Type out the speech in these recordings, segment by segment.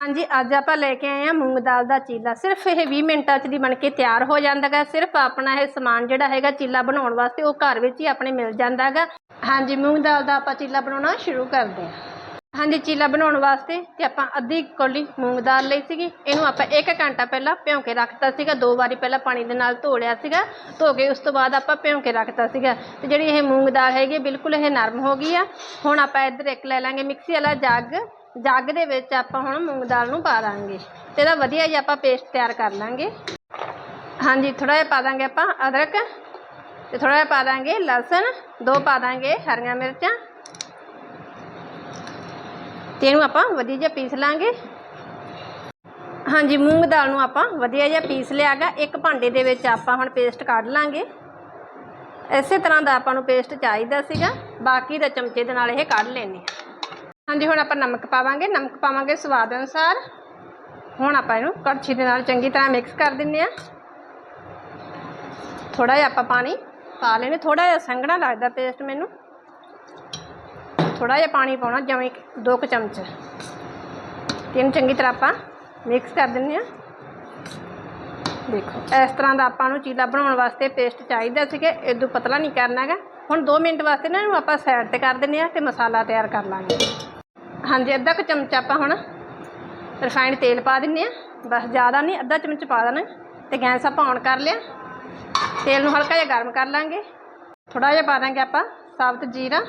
ਹਾਂਜੀ, ਅੱਜ ਆਪਾਂ ਲੈ ਕੇ ਆਏ ਆ ਮੂੰਗ ਦਾਲ ਦਾ ਚੀਲਾ। ਸਿਰਫ ਇਹ 20 ਮਿੰਟਾਂ 'ਚ ਦੀ ਬਣ ਕੇ ਤਿਆਰ ਹੋ ਜਾਂਦਾ ਗਾ ਸਿਰਫ ਆਪਣਾ ਇਹ ਸਮਾਨ ਜਿਹੜਾ ਹੈਗਾ ਚੀਲਾ ਬਣਾਉਣ ਵਾਸਤੇ ਉਹ ਘਰ ਵਿੱਚ ਹੀ ਆਪਣੇ ਮਿਲ ਜਾਂਦਾ ਗਾ ਹਾਂਜੀ, ਮੂੰਗ ਦਾਲ ਦਾ ਆਪਾਂ ਚੀਲਾ ਬਣਾਉਣਾ ਸ਼ੁਰੂ ਕਰਦੇ ਹਾਂ। ਹਾਂਜੀ, ਚੀਲਾ ਬਣਾਉਣ ਵਾਸਤੇ ਤੇ ਆਪਾਂ ਅੱਧੀ ਕੌਲੀ ਮੂੰਗ ਦਾਲ ਲਈ ਸੀਗੀ। ਇਹਨੂੰ ਆਪਾਂ 1 ਘੰਟਾ ਪਹਿਲਾਂ ਭਿਉਂ ਕੇ ਰੱਖਤਾ ਸੀਗਾ। ਦੋ ਵਾਰੀ ਪਹਿਲਾਂ ਪਾਣੀ ਦੇ ਨਾਲ ਧੋ ਲਿਆ ਸੀਗਾ। ਧੋ ਕੇ ਉਸ ਤੋਂ ਬਾਅਦ ਆਪਾਂ ਭਿਉਂ ਕੇ ਰੱਖਤਾ ਸੀਗਾ। ਤੇ ਜਿਹੜੀ ਇਹ ਮੂੰਗ ਦਾਲ ਹੈਗੀ, ਬਿਲਕੁਲ ਇਹ ਨਰਮ ਹੋ ਗਈ ਆ। ਹੁਣ ਆਪਾਂ ਇੱਧਰ ਇੱਕ ਲੈ ਲਾਂਗੇ ਮਿਕਸੀ ਵਾਲਾ ਜੱਗ। ਜੱਗ ਦੇ ਵਿੱਚ ਆਪਾਂ ਹੁਣ ਮੂੰਗ ਦਾਲ ਨੂੰ ਪਾ ਦਾਂਗੇ ਤੇ ਇਹਦਾ ਵਧੀਆ ਜਿਹਾ ਆਪਾਂ ਪੇਸਟ ਤਿਆਰ ਕਰ ਲਾਂਗੇ। ਹਾਂਜੀ ਥੋੜਾ ਜਿਹਾ ਪਾ ਦਾਂਗੇ ਆਪਾਂ ਅਦਰਕ ਤੇ ਥੋੜਾ ਜਿਹਾ ਪਾ ਦਾਂਗੇ ਲਸਣ, ਦੋ ਪਾ ਦਾਂਗੇ ਹਰੀਆਂ ਮਿਰਚਾਂ। ਤੇ ਇਹਨੂੰ ਆਪਾਂ ਵਧੀਆ ਜਿਹਾ ਪੀਸ ਲਾਂਗੇ। ਹਾਂਜੀ, ਮੂੰਗ ਦਾਲ ਨੂੰ ਆਪਾਂ ਵਧੀਆ ਜਿਹਾ ਪੀਸ ਲਿਆਗਾ ਇੱਕ ਭਾਂਡੇ ਦੇ ਵਿੱਚ ਆਪਾਂ ਹੁਣ ਪੇਸਟ ਕੱਢ ਲਾਂਗੇ। ਇਸੇ ਤਰ੍ਹਾਂ ਦਾ ਆਪਾਂ ਨੂੰ ਪੇਸਟ ਚਾਹੀਦਾ ਸੀਗਾ। ਬਾਕੀ ਦਾ ਚਮਚੇ ਦੇ ਨਾਲ ਇਹ ਕੱਢ ਲੈਣੇ ਹਾਂਜੀ, ਹੁਣ ਆਪਾਂ ਨਮਕ ਪਾਵਾਂਗੇ। ਨਮਕ ਪਾਵਾਂਗੇ ਸਵਾਦ ਅਨੁਸਾਰ। ਹੁਣ ਆਪਾਂ ਇਹਨੂੰ ਕੜਛੀ ਦੇ ਨਾਲ ਚੰਗੀ ਤਰ੍ਹਾਂ ਮਿਕਸ ਕਰ ਦਿੰਨੇ ਆ ਥੋੜਾ ਜਿਹਾ ਆਪਾਂ ਪਾਣੀ ਪਾ ਲੈਣੇ ਥੋੜਾ ਜਿਹਾ ਸੰਘਣਾ ਲੱਗਦਾ ਪੇਸਟ ਮੈਨੂੰ। ਥੋੜਾ ਜਿਹਾ ਪਾਣੀ ਪਾਉਣਾ, ਜਿਵੇਂ ਕਿ ਦੋ ਕੁ ਚਮਚ। ਤਿੰਨ ਚੰਗੀ ਤਰ੍ਹਾਂ ਆਪਾਂ ਮਿਕਸ ਕਰ ਦਿੰਨੇ ਆ ਦੇਖੋ, ਇਸ ਤਰ੍ਹਾਂ ਦਾ ਆਪਾਂ ਨੂੰ ਚੀਲਾ ਬਣਾਉਣ ਵਾਸਤੇ ਪੇਸਟ ਚਾਹੀਦਾ ਸੀਗਾ। ਇਦੋਂ ਪਤਲਾ ਨਹੀਂ ਕਰਨਾ ਹੈਗਾ। ਹੁਣ 2 ਮਿੰਟ ਵਾਸਤੇ ਨਾ ਇਹਨੂੰ ਆਪਾਂ ਸਾਈਡ ਤੇ ਕਰ ਦਿੰਨੇ ਆ ਤੇ ਮਸਾਲਾ ਤਿਆਰ ਕਰ ਲਾਂਗੇ। ਹਾਂਜੀ, ਅੱਧਾ ਕੁ ਚਮਚ ਆਪਾਂ ਹੁਣ ਰਿਫਾਈਨਡ ਤੇਲ ਪਾ ਦਿੰਨੇ ਆ। ਬਸ ਜ਼ਿਆਦਾ ਨਹੀਂ, ਅੱਧਾ ਚਮਚ ਪਾ ਦੇਣਾ ਤੇ ਗੈਸ ਆਪਾਂ ਔਨ ਕਰ ਲਿਆ। ਤੇਲ ਨੂੰ ਹਲਕਾ ਜਿਹਾ ਗਰਮ ਕਰ ਲਾਂਗੇ। ਥੋੜਾ ਜਿਹਾ ਪਾ ਦਾਂਗੇ ਆਪਾਂ ਸਾਬਤ ਜੀਰਾ।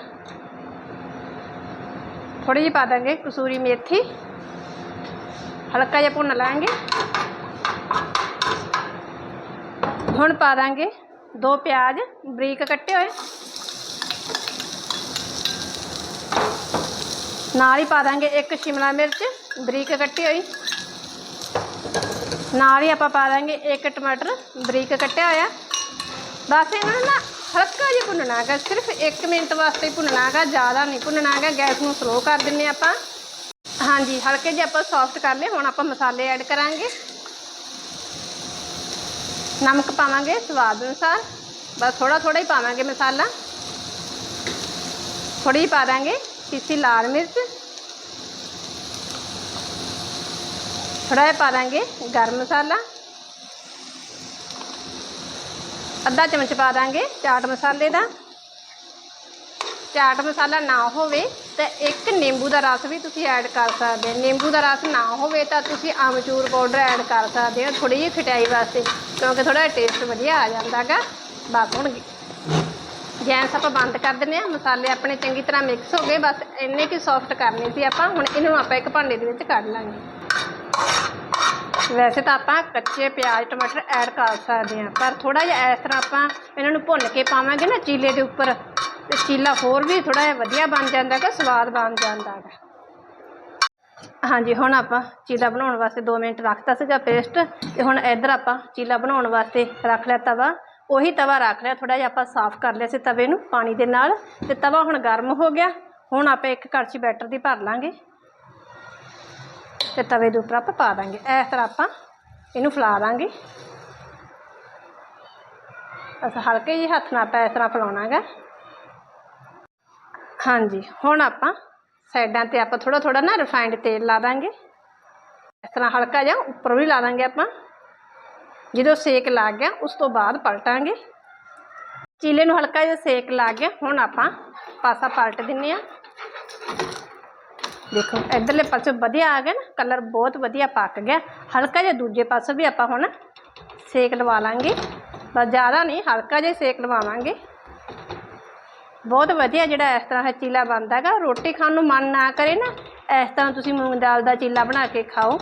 ਥੋੜੀ ਜਿਹੀ ਪਾ ਦਾਂਗੇ ਕਸੂਰੀ ਮੇਥੀ। ਹਲਕਾ ਜਿਹਾ ਭੁੰਨ ਲਾਂਗੇ। ਹੁਣ ਪਾ ਦਾਂਗੇ ਦੋ ਪਿਆਜ਼ ਬਰੀਕ ਕੱਟੇ ਹੋਏ। ਨਾਲ ਹੀ ਪਾ ਦਾਂਗੇ ਇੱਕ ਸ਼ਿਮਲਾ ਮਿਰਚ, ਬਰੀਕ ਕੱਟੀ ਹੋਈ। ਨਾਲ ਹੀ ਆਪਾਂ ਪਾ ਦਾਂਗੇ ਇੱਕ ਟਮਾਟਰ, ਬਰੀਕ ਕੱਟਿਆ ਹੋਇਆ। ਬਸ ਇਹਨਾਂ ਨੂੰ ਨਾ ਹਲਕਾ ਜਿਹਾ ਭੁੰਨਣਾ ਹੈਗਾ, ਸਿਰਫ 1 ਮਿੰਟ ਵਾਸਤੇ ਹੀ ਭੁੰਨਣਾ ਹੈਗਾ, ਜ਼ਿਆਦਾ ਨਹੀਂ ਭੁੰਨਣਾ ਹੈਗਾ, ਗੈਸ ਨੂੰ ਸਲੋ ਕਰ ਦਿੰਨੇ ਆਪਾਂ। ਹਾਂਜੀ, ਹਲਕੇ ਜਿਹੇ ਆਪਾਂ ਸੌਫਟ ਕਰ ਲਏ, ਹੁਣ ਆਪਾਂ ਮਸਾਲੇ ਐਡ ਕਰਾਂਗੇ। ਨਮਕ ਪਾਵਾਂਗੇ ਸਵਾਦ ਅਨੁਸਾਰ, ਬਸ ਥੋੜਾ ਥੋੜਾ ਹੀ ਪਾਵਾਂਗੇ ਮਸਾਲਾ। ਥੋੜੀ ਜਿਹੀ ਪਾ ਦਾਂਗੇ। ਪੀਸੀ ਲਾਲ ਮਿਰਚ। ਥੋੜਾ ਜਿਹਾ ਪਾ ਦਾਂਗੇ ਗਰਮ ਮਸਾਲਾ। ਅੱਧਾ ਚਮਚ ਪਾ ਦਾਂਗੇ ਚਾਟ ਮਸਾਲੇ ਦਾ। ਚਾਟ ਮਸਾਲਾ ਨਾ ਹੋਵੇ ਤਾਂ ਇੱਕ ਨਿੰਬੂ ਦਾ ਰਸ ਵੀ ਤੁਸੀਂ ਐਡ ਕਰ ਸਕਦੇ ਹੋ। ਨਿੰਬੂ ਦਾ ਰਸ ਨਾ ਹੋਵੇ ਤਾਂ ਤੁਸੀਂ ਅਮਚੂਰ ਪਾਊਡਰ ਐਡ ਕਰ ਸਕਦੇ ਹੋ ਥੋੜੀ ਜਿਹੀ ਖਟਾਈ ਵਾਸਤੇ, ਕਿਉਂਕਿ ਥੋੜਾ ਟੇਸਟ ਵਧੀਆ ਆ ਜਾਂਦਾਗਾ। ਬਸ ਹੁਣ ਗੈਸ ਆਪਾਂ ਬੰਦ ਕਰ ਦਿੰਦੇ ਆ ਮਸਾਲੇ ਆਪਣੇ ਚੰਗੀ ਤਰ੍ਹਾਂ ਮਿਕਸ ਹੋ ਗਏ, ਬਸ ਇੰਨੇ ਕਿ ਸੌਫਟ ਕਰਨੇ ਸੀ ਆਪਾਂ, ਹੁਣ ਇਹਨੂੰ ਆਪਾਂ ਇੱਕ ਭਾਂਡੇ ਦੇ ਵਿੱਚ ਕੱਢ ਲਾਂਗੇ। ਵੈਸੇ ਤਾਂ ਆਪਾਂ ਕੱਚੇ ਪਿਆਜ਼, ਟਮਾਟਰ ਐਡ ਕਰ ਸਕਦੇ ਹਾਂ, ਪਰ ਥੋੜਾ ਜਿਹਾ ਇਸ ਤਰ੍ਹਾਂ ਆਪਾਂ ਇਹਨਾਂ ਨੂੰ ਭੁੰਨ ਕੇ ਪਾਵਾਂਗੇ ਨਾ ਚੀਲੇ ਦੇ ਉੱਪਰ, ਤੇ ਚੀਲਾ ਹੋਰ ਵੀ ਥੋੜਾ ਜਿਹਾ ਵਧੀਆ ਬਣ ਜਾਂਦਾ ਹੈਗਾ, ਸਵਾਦ ਬਣ ਜਾਂਦਾ ਹੈਗਾ। ਹਾਂਜੀ, ਹੁਣ ਆਪਾਂ ਚੀਲਾ ਬਣਾਉਣ ਵਾਸਤੇ 2 ਮਿੰਟ ਰੱਖਤਾ ਸੀਗਾ ਪੇਸਟ ਤੇ ਹੁਣ ਇੱਧਰ ਆਪਾਂ ਚੀਲਾ ਬਣਾਉਣ ਵਾਸਤੇ ਰੱਖ ਲਿਆ ਤਵਾ। ਉਹੀ ਤਵਾ ਰੱਖ ਲਿਆ ਥੋੜਾ ਜਿਹਾ ਆਪਾਂ ਸਾਫ਼ ਕਰ ਲਿਆ ਸੀ ਤਵੇ ਨੂੰ ਪਾਣੀ ਦੇ ਨਾਲ ਤੇ ਤਵਾ ਹੁਣ ਗਰਮ ਹੋ ਗਿਆ। ਹੁਣ ਆਪਾਂ ਇੱਕ ਕੜਛੀ ਬੈਟਰ ਦੀ ਭਰ ਲਾਂਗੇ ਤੇ ਤਵੇ ਦੇ ਉੱਪਰ ਆਪਾਂ ਪਾ ਦਾਂਗੇ। ਇਸ ਤਰ੍ਹਾਂ ਆਪਾਂ ਇਹਨੂੰ ਫਲਾ ਦਾਂਗੇ। ਬਸ ਹਲਕੇ ਜਿਹੇ ਹੱਥ ਨਾਲ ਆਪਾਂ ਇਸ ਤਰ੍ਹਾਂ ਫੈਲਾਉਣਾ ਹੈਗਾ ਹਾਂਜੀ, ਹੁਣ ਆਪਾਂ ਸਾਈਡਾਂ ਤੇ ਆਪਾਂ ਥੋੜਾ ਥੋੜਾ ਨਾ ਰਿਫਾਈਨਡ ਤੇਲ ਲਾ ਦਾਂਗੇ। ਇਸ ਤਰ੍ਹਾਂ ਹਲਕਾ ਜਿਹਾ ਉੱਪਰ ਵੀ ਲਾ ਦਾਂਗੇ ਆਪਾਂ। ਜਦੋਂ ਸੇਕ ਲੱਗ ਗਿਆ, ਉਸ ਤੋਂ ਬਾਅਦ ਪਲਟਾਂਗੇ। ਚੀਲੇ ਨੂੰ ਹਲਕਾ ਜਿਹਾ ਸੇਕ ਲੱਗ ਗਿਆ, ਹੁਣ ਆਪਾਂ ਪਾਸਾ ਪਲਟ ਦਿੰਨੇ ਆ। ਦੇਖੋ, ਇਧਰਲੇ ਪਾਸੇ ਵਧੀਆ ਆ ਗਿਆ ਨਾ, ਕਲਰ ਬਹੁਤ ਵਧੀਆ ਪੱਕ ਗਿਆ। ਹਲਕਾ ਜਿਹਾ ਦੂਜੇ ਪਾਸੇ ਵੀ ਆਪਾਂ ਹੁਣ ਸੇਕ ਲਵਾ ਲਾਂਗੇ। ਬਸ ਜ਼ਿਆਦਾ ਨਹੀਂ, ਹਲਕਾ ਜਿਹਾ ਸੇਕ ਲਵਾਵਾਂਗੇ। ਬਹੁਤ ਵਧੀਆ ਜਿਹੜਾ ਇਸ ਤਰ੍ਹਾਂ ਦਾ ਚੀਲਾ ਬਣਦਾ ਹੈਗਾ, ਰੋਟੀ ਖਾਣ ਨੂੰ ਮਨ ਨਾ ਕਰੇ ਨਾ, ਇਸ ਤਰ੍ਹਾਂ ਤੁਸੀਂ ਮੂੰਗ ਦਾਲ ਦਾ ਚੀਲਾ ਬਣਾ ਕੇ ਖਾਓ।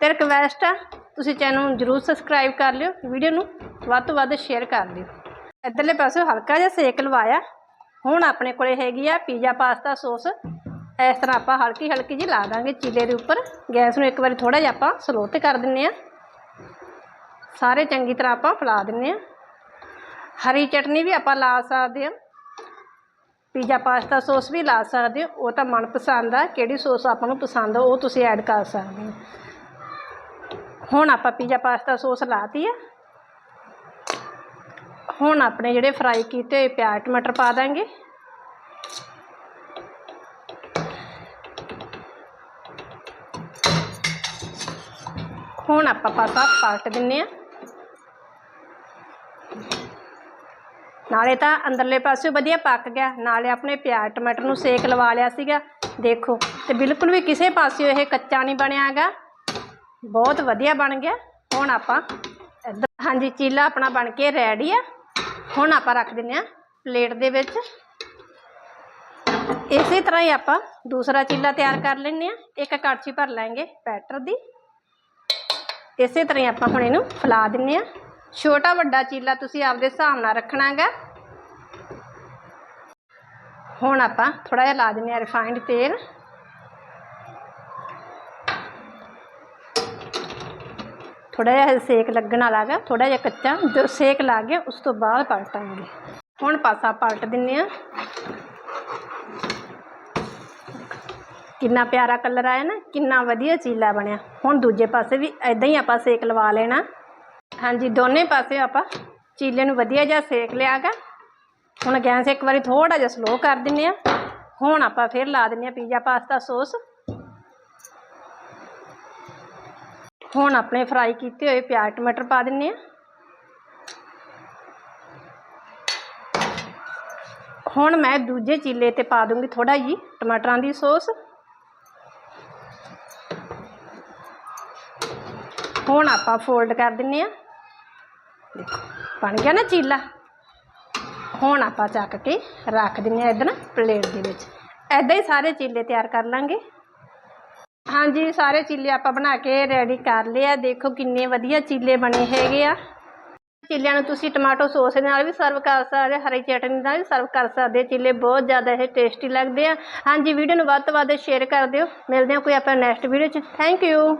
ਤੇ ਰਿਕਵੈਸਟ ਆ ਤੁਸੀਂ ਚੈਨਲ ਨੂੰ ਜਰੂਰ ਸਬਸਕ੍ਰਾਈਬ ਕਰ ਲਿਓ ਵੀਡੀਓ ਨੂੰ ਵੱਧ ਤੋਂ ਵੱਧ ਸ਼ੇਅਰ ਕਰ ਲਿਓ ਇਧਰਲੇ ਪਾਸੇ ਹਲਕਾ ਜਿਹਾ ਸੇਕ ਲਵਾਇਆ। ਹੁਣ ਆਪਣੇ ਕੋਲੇ ਹੈਗੀ ਆ ਪੀਜ਼ਾ ਪਾਸਤਾ ਸੌਸ ਇਸ ਤਰ੍ਹਾਂ ਆਪਾਂ ਹਲਕੀ ਹਲਕੀ ਜਿਹੀ ਲਾ ਦਾਂਗੇ ਚੀਲੇ ਦੇ ਉੱਪਰ। ਗੈਸ ਨੂੰ ਇੱਕ ਵਾਰੀ ਥੋੜਾ ਜਿਹਾ ਆਪਾਂ ਸਲੋ ਤੇ ਕਰ ਦਿੰਨੇ ਆ। ਸਾਰੇ ਚੰਗੀ ਤਰ੍ਹਾਂ ਆਪਾਂ ਫਲਾ ਦਿੰਨੇ ਆ। ਹਰੀ ਚਟਨੀ ਵੀ ਆਪਾਂ ਲਾ ਸਕਦੇ ਹਾਂ ਪੀਜ਼ਾ ਪਾਸਤਾ ਸੌਸ ਵੀ ਲਾ ਸਕਦੇ ਹੋ ਉਹ ਤਾਂ ਮਨਪਸੰਦ ਆ। ਕਿਹੜੀ ਸੌਸ ਆਪਾਂ ਨੂੰ ਪਸੰਦ ਆ, ਉਹ ਤੁਸੀਂ ਐਡ ਕਰ ਸਕਦੇ ਹੋ। ਹੁਣ ਆਪਾਂ ਪੀਜ਼ਾ ਪਾਸਤਾ ਸੌਸ ਲਾਤੀ ਆ। ਹੁਣ ਆਪਣੇ ਜਿਹੜੇ ਫਰਾਈ ਕੀਤੇ ਹੋਏ ਪਿਆਜ਼, ਟਮਾਟਰ ਪਾ ਦਾਂਗੇ। ਹੁਣ ਆਪਾਂ ਪਾਸਾ ਪਲਟ ਦਿੰਨੇ ਆ। ਨਾਲੇ ਤਾਂ ਅੰਦਰਲੇ ਪਾਸੇ ਵਧੀਆ ਪੱਕ ਗਿਆ। ਨਾਲੇ ਆਪਣੇ ਪਿਆਜ਼, ਟਮਾਟਰ ਨੂੰ ਸੇਕ ਲਵਾ ਲਿਆ ਸੀਗਾ। ਦੇਖੋ, ਤੇ ਬਿਲਕੁਲ ਵੀ ਕਿਸੇ ਪਾਸਿਓ ਇਹ ਕੱਚਾ ਨਹੀਂ ਬਣਿਆਗਾ ਬਹੁਤ ਵਧੀਆ ਬਣ ਗਿਆ। ਹੁਣ ਆਪਾਂ ਹਾਂਜੀ, ਚੀਲਾ ਆਪਣਾ ਬਣ ਕੇ ਰੈਡੀ ਆ। ਹੁਣ ਆਪਾਂ ਰੱਖ ਦਿੰਨੇ ਆ ਪਲੇਟ ਦੇ ਵਿੱਚ। ਇਸੇ ਤਰ੍ਹਾਂ ਹੀ ਆਪਾਂ ਦੂਸਰਾ ਚੀਲਾ ਤਿਆਰ ਕਰ ਲੈਂਦੇ ਆ। ਇੱਕ ਕੜਛੀ ਭਰ ਲਾਂਗੇ ਬੈਟਰ ਦੀ। ਇਸੇ ਤਰ੍ਹਾਂ ਹੀ ਆਪਾਂ ਹੁਣ ਇਹਨੂੰ ਫੈਲਾ ਦਿੰਨੇ ਆ। ਛੋਟਾ ਵੱਡਾ ਚੀਲਾ ਤੁਸੀਂ ਆਪਦੇ ਹਿਸਾਬ ਨਾਲ ਰੱਖਣਾਗਾ। ਹੁਣ ਆਪਾਂ ਥੋੜਾ ਜਿਹਾ ਲਾ ਦਿੰਨੇ ਆ ਰਿਫਾਈਨਡ ਤੇਲ। ਥੋੜਾ ਜਿਹਾ ਸੇਕ ਲੱਗਣ ਵਾਲਾ ਗਾ ਥੋੜਾ ਜਿਹਾ ਕੱਚਾ ਜੋ ਸੇਕ ਲੱਗ ਗਿਆ ਉਸ ਤੋਂ ਬਾਅਦ ਪਲਟਾਂਗੇ। ਹੁਣ ਪਾਸਾ ਪਲਟ ਦਿੰਨੇ ਆ ਕਿੰਨਾ ਪਿਆਰਾ ਕਲਰ ਆਇਆ ਨਾ, ਕਿੰਨਾ ਵਧੀਆ ਚੀਲਾ ਬਣਿਆ। ਹੁਣ ਦੂਜੇ ਪਾਸੇ ਵੀ ਐਦਾਂ ਹੀ ਆਪਾਂ ਸੇਕ ਲਵਾ ਲੈਣਾ। ਹਾਂਜੀ, ਦੋਨੇ ਪਾਸੇ ਆਪਾਂ ਚੀਲੇ ਨੂੰ ਵਧੀਆ ਜਿਹਾ ਸੇਕ ਲਿਆਗਾ ਹੁਣ ਗੈਸ ਇੱਕ ਵਾਰੀ ਥੋੜਾ ਜਿਹਾ ਸਲੋ ਕਰ ਦਿੰਨੇ ਆ ਹੁਣ ਆਪਾਂ ਫਿਰ ਲਾ ਦਿੰਨੇ ਆ ਪੀਜ਼ਾ, ਪਾਸਤਾ, ਸੌਸ। ਹੁਣ ਆਪਣੇ ਫਰਾਈ ਕੀਤੇ ਹੋਏ ਪਿਆਜ਼, ਟਮਾਟਰ ਪਾ ਦਿੰਨੇ ਆ। ਹੁਣ ਮੈਂ ਦੂਜੇ ਚੀਲੇ ਤੇ ਪਾ ਦੂੰਗੀ ਥੋੜਾ ਜੀ ਟਮਾਟਰਾਂ ਦੀ ਸੌਸ। ਹੁਣ ਆਪਾਂ ਫੋਲਡ ਕਰ ਦਿੰਨੇ ਆ। ਦੇਖੋ, ਬਣ ਗਿਆ ਨਾ ਚੀਲਾ। ਹੁਣ ਆਪਾਂ ਚੱਕ ਕੇ ਰੱਖ ਦਿੰਨੇ ਆ ਇਧਰ ਪਲੇਟ ਦੇ ਵਿੱਚ। ਐਦਾਂ ਹੀ ਸਾਰੇ ਚੀਲੇ ਤਿਆਰ ਕਰ ਲਾਂਗੇ। ਹਾਂਜੀ, ਸਾਰੇ ਚੀਲੇ ਆਪਾਂ ਬਣਾ ਕੇ ਰੈਡੀ ਕਰ ਲਏ ਆ। ਦੇਖੋ ਕਿੰਨੇ ਵਧੀਆ ਚੀਲੇ ਬਣੇ ਹੈਗੇ ਆ। ਚੀਲਿਆਂ ਨੂੰ ਤੁਸੀਂ ਟਮਾਟੋ ਸੌਸ ਦੇ ਨਾਲ ਵੀ ਸਰਵ ਕਰ ਸਕਦੇ ਹਰੀ ਚਟਨੀ ਨਾਲ ਵੀ ਸਰਵ ਕਰ ਸਕਦੇ ਚੀਲੇ ਬਹੁਤ ਜ਼ਿਆਦਾ ਇਹ ਟੇਸਟੀ ਲੱਗਦੇ ਆ। ਹਾਂਜੀ ਵੀਡੀਓ ਨੂੰ ਵੱਧ ਤੋਂ ਵੱਧ ਸ਼ੇਅਰ ਕਰ ਦਿਓ। ਮਿਲਦੇ ਹਾਂ ਕੋਈ ਆਪਾਂ ਨੈਕਸਟ ਵੀਡੀਓ 'ਚ। Thank you